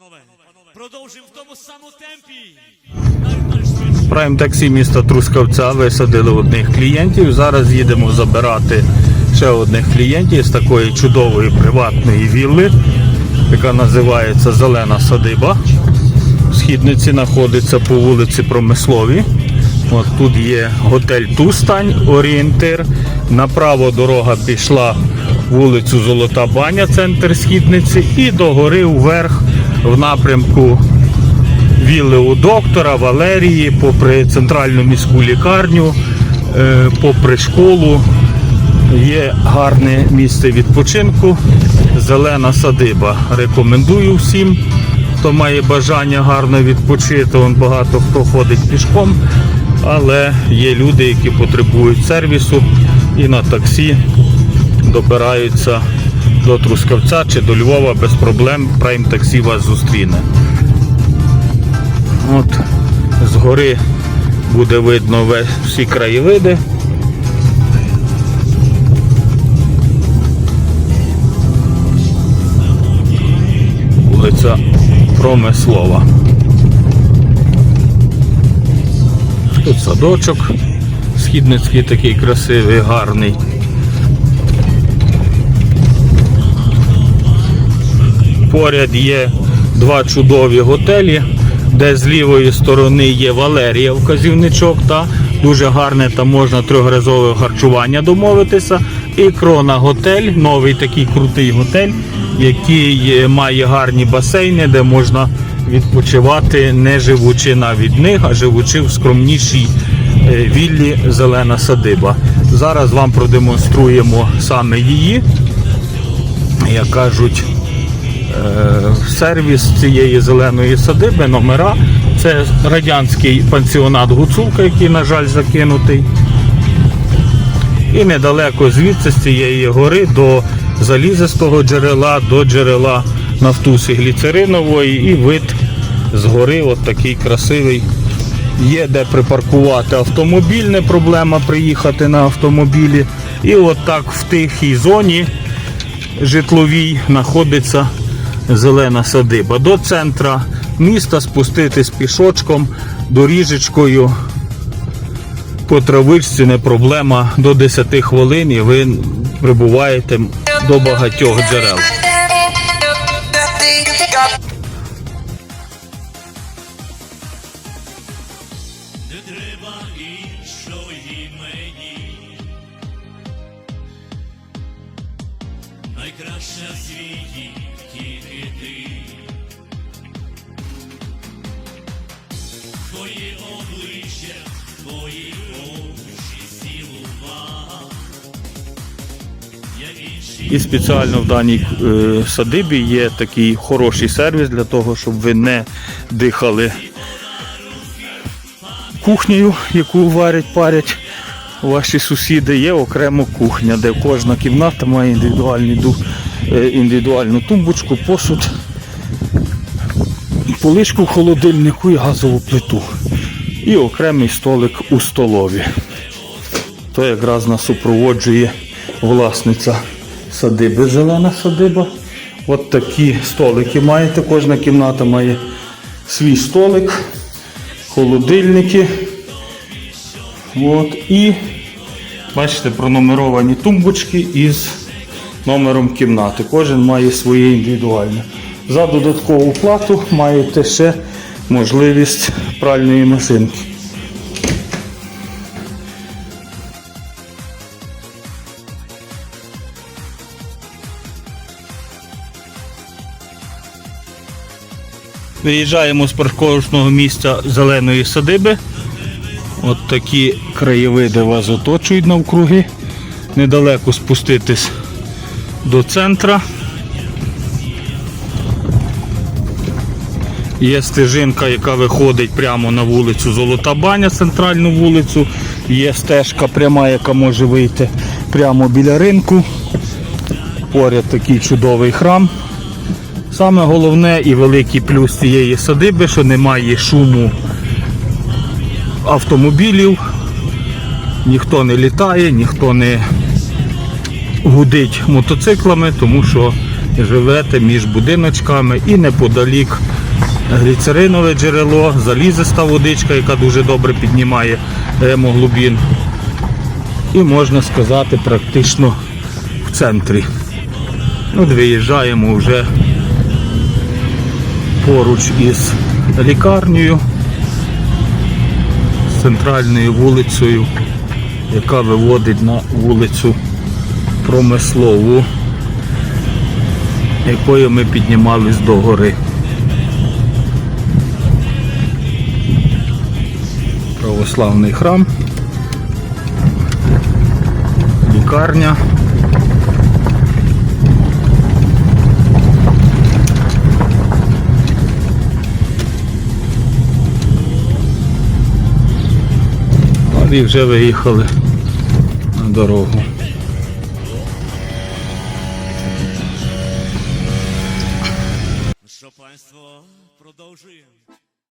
Панове, продовжуємо в тому самому темпі. Прайм таксі міста Трускавця висадили одних клієнтів. Зараз їдемо забирати ще одних клієнтів з такої чудової приватної вілли, яка називається Зелена садиба. В східниці знаходиться по вулиці Промислові. От тут є готель Тустань, орієнтир. Направо дорога пішла вулицю Золота Баня, центр східниці, і догори вверх в напрямку вілли у доктора, Валерії, попри центральну міську лікарню, е, попри школу. Є гарне місце відпочинку, зелена садиба. Рекомендую всім, хто має бажання гарно відпочити. Вон багато хто ходить пішком, але є люди, які потребують сервісу і на таксі добираються до Трускавця чи до Львова без проблем. Прайм таксі вас зустріне. От згори буде видно всі краєвиди. Вулиця Промислова. Тут садочок східницький такий красивий, гарний. Поряд є два чудові готелі, де з лівої сторони є Валерія вказівничок, та дуже гарне там можна трьохразове харчування домовитися. І Крона готель, новий такий крутий готель, який має гарні басейни, де можна відпочивати, не живучи навіть них, а живучи в скромнішій е, віллі Зелена садиба. Зараз вам продемонструємо саме її. Як кажуть, сервіс цієї зеленої садиби, номера. Це радянський пансіонат Гуцулка, який, на жаль, закинутий. І недалеко звідси з цієї гори до залізистого джерела, до джерела нафтуси гліцеринової і вид з гори от такий красивий. Є де припаркувати автомобіль, не проблема приїхати на автомобілі. І от так в тихій зоні житловій знаходиться зелена садиба. До центра міста спуститись пішочком, доріжечкою по травичці не проблема до 10 хвилин і ви прибуваєте до багатьох джерел. Найкраща в світі тільки ти. Твої обличчя, твої очі інші І спеціально в даній е, садибі є такий хороший сервіс для того, щоб ви не дихали кухнею, яку варять, парять ваші сусіди. Є окремо кухня, де кожна кімната має індивідуальний ду- е, індивідуальну тумбочку, посуд, поличку в холодильнику і газову плиту. І окремий столик у столові. То якраз нас супроводжує власниця садиби, зелена садиба. От такі столики маєте. Кожна кімната має свій столик, холодильники. От, і бачите, пронумеровані тумбочки із номером кімнати. Кожен має своє індивідуальне. За додаткову плату маєте ще можливість пральної машинки. Виїжджаємо з парковочного місця зеленої садиби. От такі краєвиди вас оточують навкруги. Недалеко спуститись до центра. Є стежинка, яка виходить прямо на вулицю Золота Баня, центральну вулицю. Є стежка пряма, яка може вийти прямо біля ринку. Поряд такий чудовий храм. Саме головне і великий плюс цієї садиби, що немає шуму автомобілів, ніхто не літає, ніхто не гудить мотоциклами, тому що живете між будиночками і неподалік гліцеринове джерело, залізиста водичка, яка дуже добре піднімає гемоглобін. І можна сказати, практично в центрі. От виїжджаємо вже поруч із лікарнею, з центральною вулицею, яка виводить на вулицю промислову, якою ми піднімались до гори. Православний храм, лікарня. І вже виїхали на дорогу.